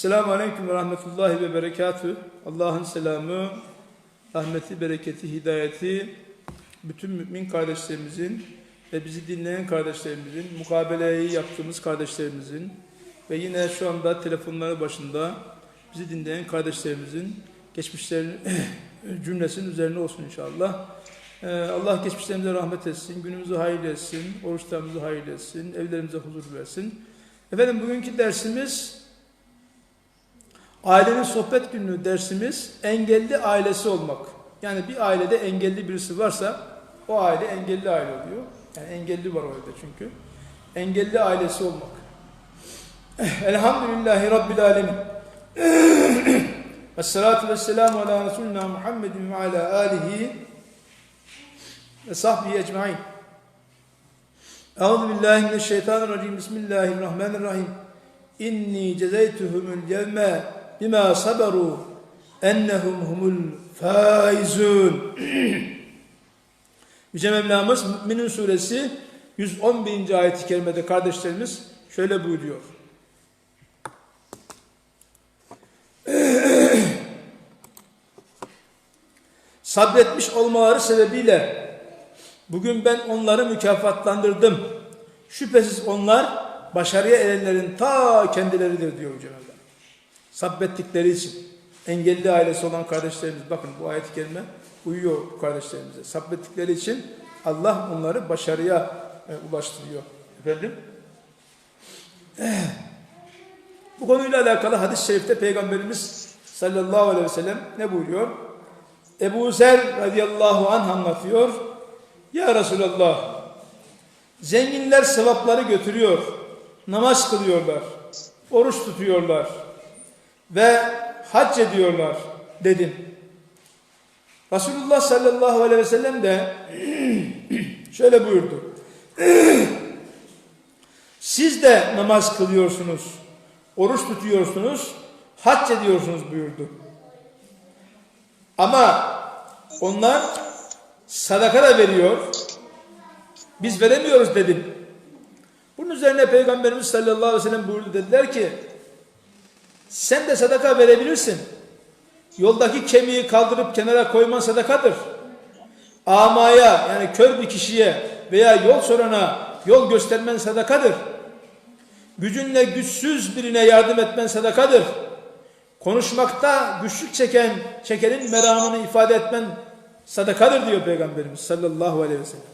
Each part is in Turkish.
Selamun Aleyküm ve Rahmetullahi ve Berekatü. Allah'ın selamı, rahmeti, bereketi, hidayeti bütün mümin kardeşlerimizin ve bizi dinleyen kardeşlerimizin, mukabeleyi yaptığımız kardeşlerimizin ve yine şu anda telefonları başında bizi dinleyen kardeşlerimizin geçmişlerin cümlesinin üzerine olsun inşallah. Ee, Allah geçmişlerimize rahmet etsin, günümüzü hayırlı etsin, oruçlarımızı hayırlı etsin, evlerimize huzur versin. Efendim bugünkü dersimiz Ailenin sohbet günlüğü dersimiz engelli ailesi olmak. Yani bir ailede engelli birisi varsa o aile engelli aile oluyor. Yani engelli var orada çünkü. Engelli ailesi olmak. Elhamdülillahi Rabbil Alemin. Esselatu vesselamu ala Resulina Muhammedin ve ala alihi ve sahbihi ecmain. Euzu billahi mineşşeytanirracim. Bismillahirrahmanirrahim. İnni cezeytuhumul yevme bima saberu ennehum humul faizun. Yüce Mevlamız Mü'minin suresi 111. ayet-i kerimede kardeşlerimiz şöyle buyuruyor. Sabretmiş olmaları sebebiyle bugün ben onları mükafatlandırdım. Şüphesiz onlar başarıya erenlerin ta kendileridir diyor Mevlam. Sabrettikleri için engelli ailesi olan kardeşlerimiz bakın bu ayet-i kerime uyuyor kardeşlerimize. Sabrettikleri için Allah onları başarıya e, ulaştırıyor. Efendim? Eh. Bu konuyla alakalı hadis-i şerifte Peygamberimiz sallallahu aleyhi ve sellem ne buyuruyor? Ebu Zer radıyallahu anh anlatıyor. Ya Resulallah zenginler sevapları götürüyor. Namaz kılıyorlar. Oruç tutuyorlar. Ve hac ediyorlar dedim. Resulullah sallallahu aleyhi ve sellem de şöyle buyurdu. Siz de namaz kılıyorsunuz, oruç tutuyorsunuz, hac ediyorsunuz buyurdu. Ama onlar sadaka da veriyor. Biz veremiyoruz dedim. Bunun üzerine Peygamberimiz sallallahu aleyhi ve sellem buyurdu dediler ki sen de sadaka verebilirsin. Yoldaki kemiği kaldırıp kenara koyman sadakadır. Amaya yani kör bir kişiye veya yol sorana yol göstermen sadakadır. Gücünle güçsüz birine yardım etmen sadakadır. Konuşmakta güçlük çeken, çekenin meramını ifade etmen sadakadır diyor Peygamberimiz sallallahu aleyhi ve sellem.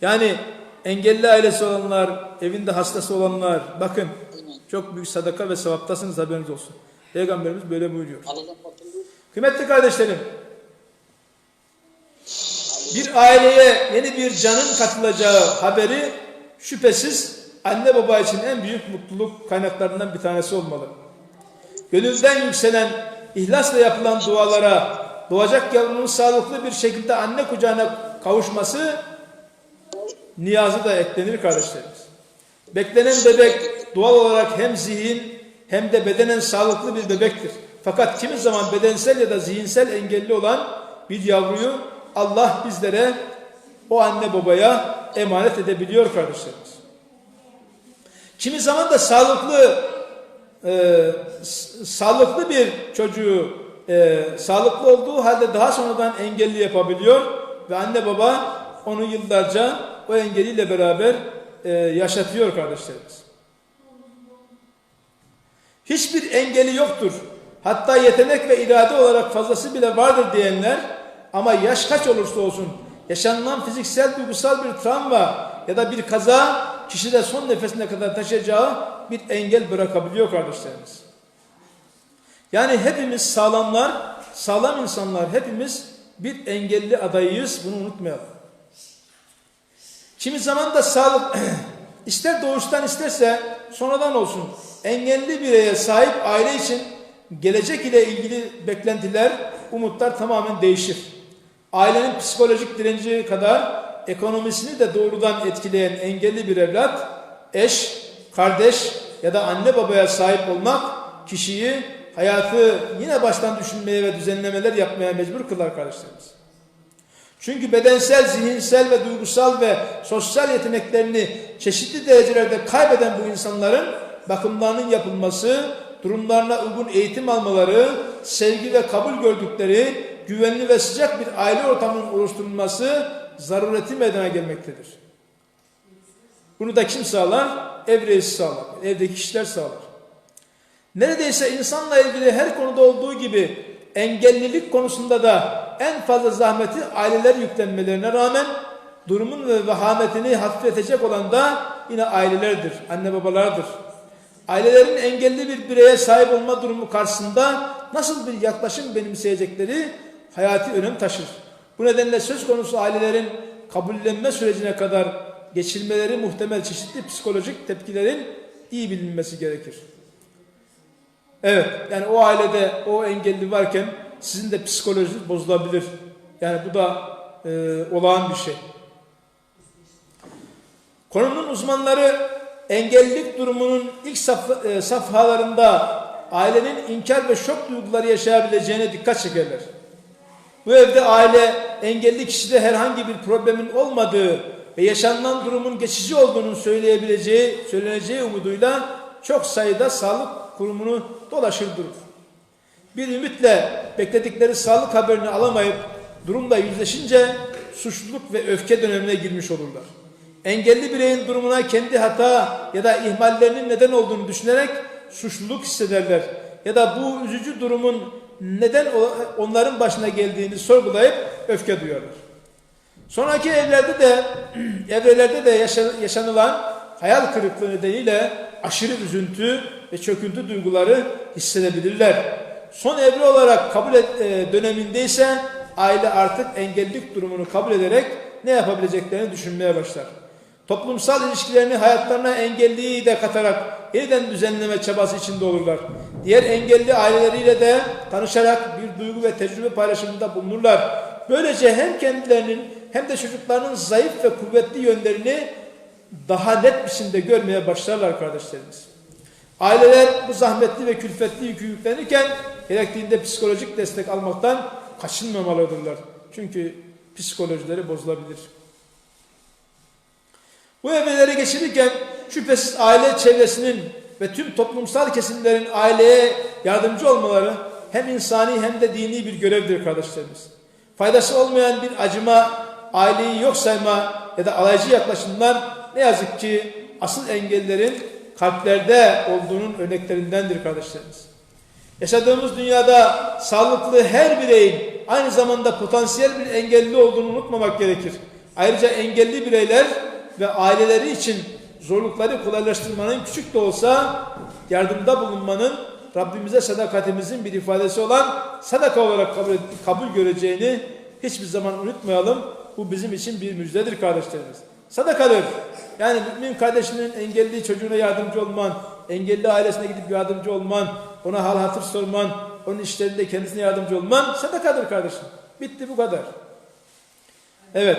Yani engelli ailesi olanlar, evinde hastası olanlar bakın çok büyük sadaka ve sevaptasınız haberiniz olsun. Peygamberimiz böyle buyuruyor. Kıymetli kardeşlerim, bir aileye yeni bir canın katılacağı haberi şüphesiz anne baba için en büyük mutluluk kaynaklarından bir tanesi olmalı. Gönülden yükselen, ihlasla yapılan dualara, doğacak yavrunun sağlıklı bir şekilde anne kucağına kavuşması niyazı da eklenir kardeşlerimiz. Beklenen bebek doğal olarak hem zihin hem de bedenen sağlıklı bir bebektir. Fakat kimi zaman bedensel ya da zihinsel engelli olan bir yavruyu Allah bizlere o anne babaya emanet edebiliyor kardeşlerimiz. Kimi zaman da sağlıklı e, sağlıklı bir çocuğu e, sağlıklı olduğu halde daha sonradan engelli yapabiliyor ve anne baba onu yıllarca o engeliyle beraber e, yaşatıyor kardeşlerimiz. Hiçbir engeli yoktur. Hatta yetenek ve irade olarak fazlası bile vardır diyenler ama yaş kaç olursa olsun yaşanılan fiziksel duygusal bir travma ya da bir kaza kişide son nefesine kadar taşıyacağı bir engel bırakabiliyor kardeşlerimiz. Yani hepimiz sağlamlar, sağlam insanlar hepimiz bir engelli adayıyız bunu unutmayalım. Kimi zaman da sağlık ister doğuştan isterse sonradan olsun engelli bireye sahip aile için gelecek ile ilgili beklentiler, umutlar tamamen değişir. Ailenin psikolojik direnci kadar ekonomisini de doğrudan etkileyen engelli bir evlat, eş, kardeş ya da anne babaya sahip olmak kişiyi hayatı yine baştan düşünmeye ve düzenlemeler yapmaya mecbur kılar kardeşlerimiz. Çünkü bedensel, zihinsel ve duygusal ve sosyal yeteneklerini çeşitli derecelerde kaybeden bu insanların bakımlarının yapılması, durumlarına uygun eğitim almaları, sevgi ve kabul gördükleri güvenli ve sıcak bir aile ortamının oluşturulması zarureti meydana gelmektedir. Bunu da kim sağlar? Ev reisi sağlar. Evdeki kişiler sağlar. Neredeyse insanla ilgili her konuda olduğu gibi engellilik konusunda da en fazla zahmeti aileler yüklenmelerine rağmen durumun ve vahametini hafifletecek olan da yine ailelerdir, anne babalardır. Ailelerin engelli bir bireye sahip olma durumu karşısında nasıl bir yaklaşım benimseyecekleri hayati önem taşır. Bu nedenle söz konusu ailelerin kabullenme sürecine kadar geçirmeleri muhtemel çeşitli psikolojik tepkilerin iyi bilinmesi gerekir. Evet, yani o ailede o engelli varken sizin de psikolojiniz bozulabilir. Yani bu da e, olağan bir şey. Konunun uzmanları engellilik durumunun ilk saf, e, safhalarında ailenin inkar ve şok duyguları yaşayabileceğine dikkat çekerler. Bu evde aile engelli kişide herhangi bir problemin olmadığı ve yaşanılan durumun geçici olduğunu söyleyebileceği, söyleneceği umuduyla çok sayıda sağlık kurumunu dolaşır durur. Bir ümitle bekledikleri sağlık haberini alamayıp durumla yüzleşince suçluluk ve öfke dönemine girmiş olurlar. Engelli bireyin durumuna kendi hata ya da ihmallerinin neden olduğunu düşünerek suçluluk hissederler. Ya da bu üzücü durumun neden onların başına geldiğini sorgulayıp öfke duyarlar. Sonraki evlerde de evrelerde de yaşanılan hayal kırıklığı nedeniyle aşırı üzüntü ve çöküntü duyguları hissedebilirler. Son evre olarak kabul et, e, döneminde ise aile artık engellilik durumunu kabul ederek ne yapabileceklerini düşünmeye başlar. Toplumsal ilişkilerini hayatlarına engelliyi de katarak yeniden düzenleme çabası içinde olurlar. Diğer engelli aileleriyle de tanışarak bir duygu ve tecrübe paylaşımında bulunurlar. Böylece hem kendilerinin hem de çocuklarının zayıf ve kuvvetli yönlerini daha net biçimde görmeye başlarlar kardeşlerimiz. Aileler bu zahmetli ve külfetli yükü yüklenirken gerektiğinde psikolojik destek almaktan kaçınmamalıdırlar. Çünkü psikolojileri bozulabilir. Bu evreleri geçirirken şüphesiz aile çevresinin ve tüm toplumsal kesimlerin aileye yardımcı olmaları hem insani hem de dini bir görevdir kardeşlerimiz. Faydası olmayan bir acıma, aileyi yok sayma ya da alaycı yaklaşımlar ne yazık ki asıl engellerin kalplerde olduğunun örneklerindendir kardeşlerimiz. Yaşadığımız dünyada sağlıklı her bireyin aynı zamanda potansiyel bir engelli olduğunu unutmamak gerekir. Ayrıca engelli bireyler ve aileleri için zorlukları kolaylaştırmanın küçük de olsa yardımda bulunmanın Rabbimize sadakatimizin bir ifadesi olan sadaka olarak kabul, kabul göreceğini hiçbir zaman unutmayalım. Bu bizim için bir müjdedir kardeşlerimiz. Sadakadır. Yani mümin kardeşinin engelli çocuğuna yardımcı olman, engelli ailesine gidip yardımcı olman, ona hal hatır sorman, onun işlerinde kendisine yardımcı olman sadakadır kardeşim. Bitti bu kadar. Evet.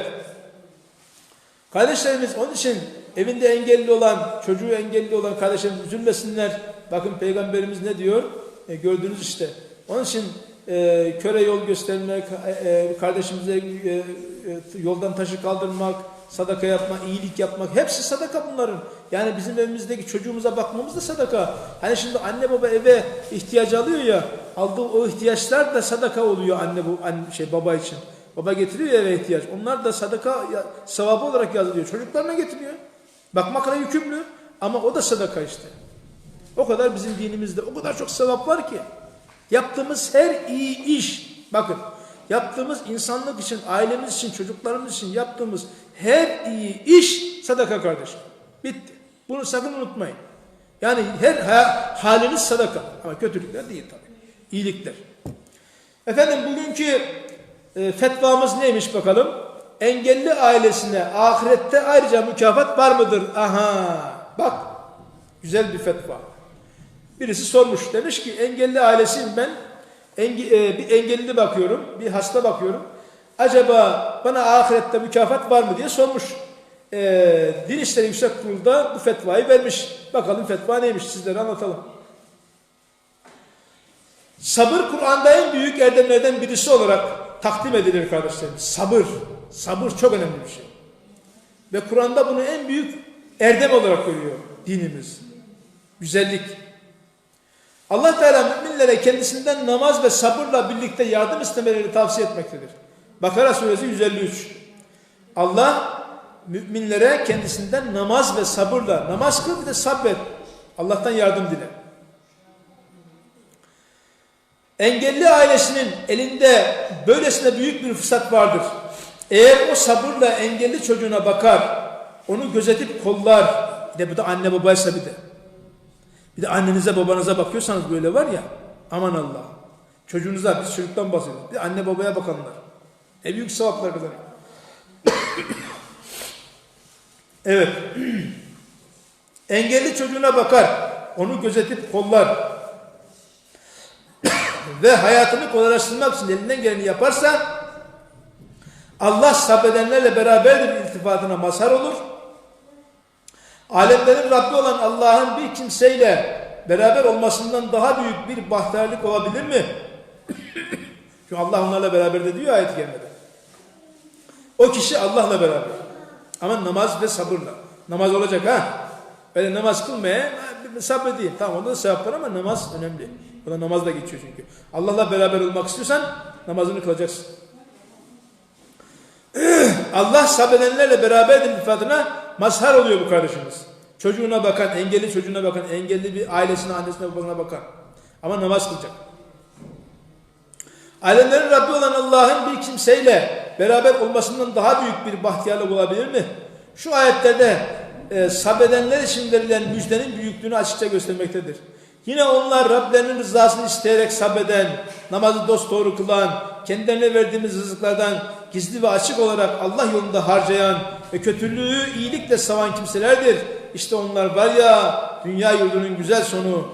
Kardeşlerimiz onun için evinde engelli olan, çocuğu engelli olan kardeşlerimiz üzülmesinler. Bakın peygamberimiz ne diyor? E, gördünüz işte. Onun için e, köre yol göstermek, e, e kardeşimize e, e, yoldan taşı kaldırmak, sadaka yapmak, iyilik yapmak hepsi sadaka bunların. Yani bizim evimizdeki çocuğumuza bakmamız da sadaka. Hani şimdi anne baba eve ihtiyacı alıyor ya, aldığı o ihtiyaçlar da sadaka oluyor anne bu anne, şey baba için. Baba getiriyor eve ihtiyaç. Onlar da sadaka sevabı olarak yazılıyor. Çocuklarına getiriyor. Bakmakla yükümlü ama o da sadaka işte. O kadar bizim dinimizde o kadar çok sevap var ki. Yaptığımız her iyi iş, bakın yaptığımız insanlık için, ailemiz için, çocuklarımız için yaptığımız her iyi iş sadaka kardeşim. Bitti. Bunu sakın unutmayın. Yani her haliniz sadaka. Ama kötülükler değil tabii. İyilikler. Efendim bugünkü e, fetvamız neymiş bakalım? Engelli ailesine ahirette ayrıca mükafat var mıdır? Aha bak güzel bir fetva. Birisi sormuş demiş ki engelli ailesiyim ben. Enge, e, bir engelli bakıyorum, bir hasta bakıyorum. Acaba bana ahirette mükafat var mı diye sormuş. E, Din İşleri Yüksek Kurulu'da bu fetvayı vermiş. Bakalım fetva neymiş sizlere anlatalım. Sabır Kur'an'da en büyük erdemlerden birisi olarak takdim edilir kardeşlerim. Sabır. Sabır çok önemli bir şey. Ve Kur'an'da bunu en büyük erdem olarak görüyor dinimiz. Güzellik. Allah Teala müminlere kendisinden namaz ve sabırla birlikte yardım istemeleri tavsiye etmektedir. Bakara suresi 153. Allah müminlere kendisinden namaz ve sabırla namaz kıl de sabret. Allah'tan yardım dile. Engelli ailesinin elinde böylesine büyük bir fırsat vardır. Eğer o sabırla engelli çocuğuna bakar, onu gözetip kollar, de bu da anne babaysa bir de. Bir de annenize babanıza bakıyorsanız böyle var ya, aman Allah. Çocuğunuza, biz çocuktan bahsediyoruz. Bir anne babaya bakanlar. Ne büyük sevaplar kazanıyor. evet. Engelli çocuğuna bakar, onu gözetip kollar ve hayatını kolaylaştırmak için elinden geleni yaparsa Allah sabredenlerle beraberdir iltifatına mazhar olur. Alemlerin Rabbi olan Allah'ın bir kimseyle beraber olmasından daha büyük bir bahtiyarlık olabilir mi? Çünkü Allah onlarla beraber de diyor ayet-i kerimede. O kişi Allah'la beraber. Ama namaz ve sabırla. Namaz olacak ha. Böyle namaz kılmaya sabredeyim. Tamam onda da sevap var ama namaz önemli. O da namaz da geçiyor çünkü. Allah'la beraber olmak istiyorsan namazını kılacaksın. Allah sabredenlerle beraberdir iltifatına mazhar oluyor bu kardeşimiz. Çocuğuna bakan, engelli çocuğuna bakan, engelli bir ailesine, annesine, babasına bakan. Ama namaz kılacak. Alemlerin Rabbi olan Allah'ın bir kimseyle beraber olmasından daha büyük bir bahtiyarlık olabilir mi? Şu ayetlerde e, sabredenler için verilen müjdenin büyüklüğünü açıkça göstermektedir. Yine onlar Rablerinin rızasını isteyerek sabreden, namazı dosdoğru kılan, kendilerine verdiğimiz rızıklardan gizli ve açık olarak Allah yolunda harcayan ve kötülüğü iyilikle savan kimselerdir. İşte onlar var ya dünya yurdunun güzel sonu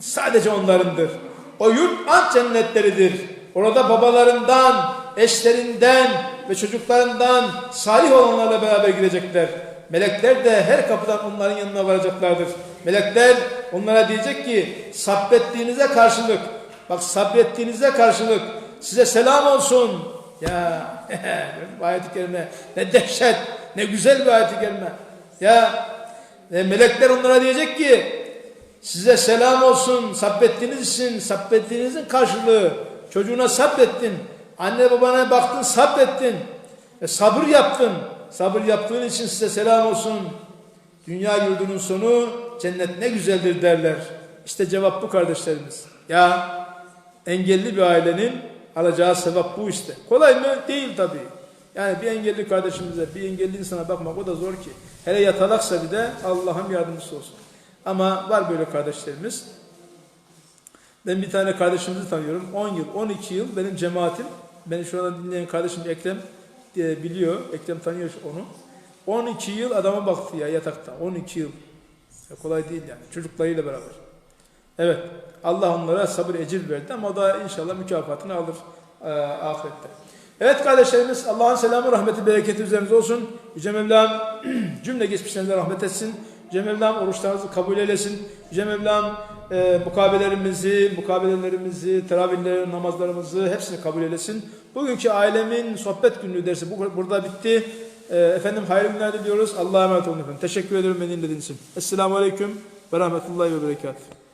sadece onlarındır. O yurt ant cennetleridir. Orada babalarından, eşlerinden ve çocuklarından salih olanlarla beraber girecekler. Melekler de her kapıdan onların yanına varacaklardır. Melekler onlara diyecek ki sabrettiğinize karşılık bak sabrettiğinize karşılık size selam olsun. Ya bu ayet-i kerime ne dehşet ne güzel bir ayet-i kerime. Ya e, melekler onlara diyecek ki size selam olsun sabrettiğiniz için sabrettiğinizin karşılığı çocuğuna sabrettin anne babana baktın sabrettin e, sabır yaptın sabır yaptığın için size selam olsun dünya yurdunun sonu cennet ne güzeldir derler İşte cevap bu kardeşlerimiz ya engelli bir ailenin alacağı sevap bu işte kolay mı değil tabii yani bir engelli kardeşimize bir engelli insana bakmak o da zor ki hele yatalaksa bir de Allah'ın yardımcısı olsun ama var böyle kardeşlerimiz ben bir tane kardeşimizi tanıyorum. 10 yıl, 12 yıl benim cemaatim. Beni şu anda dinleyen kardeşim Ekrem diye biliyor. Ekrem tanıyor onu. 12 yıl adama baktı ya yatakta. 12 yıl. Ya kolay değil yani. Çocuklarıyla beraber. Evet. Allah onlara sabır ecir verdi ama o da inşallah mükafatını alır e, ahirette. Evet kardeşlerimiz Allah'ın selamı, rahmeti, bereketi üzerinize olsun. Yüce Mevlam cümle geçmişlerinize rahmet etsin. Yüce Mevlam oruçlarınızı kabul eylesin. Yüce Mevlam e, mukabelerimizi, mukabelelerimizi, teravihleri, namazlarımızı hepsini kabul eylesin. Bugünkü ailemin sohbet günlüğü dersi bu, burada bitti. E, efendim hayırlı günler diliyoruz. Allah'a emanet olun efendim. Teşekkür ederim beni dinlediğiniz için. Esselamu Aleyküm ve Rahmetullahi ve Berekatuhu.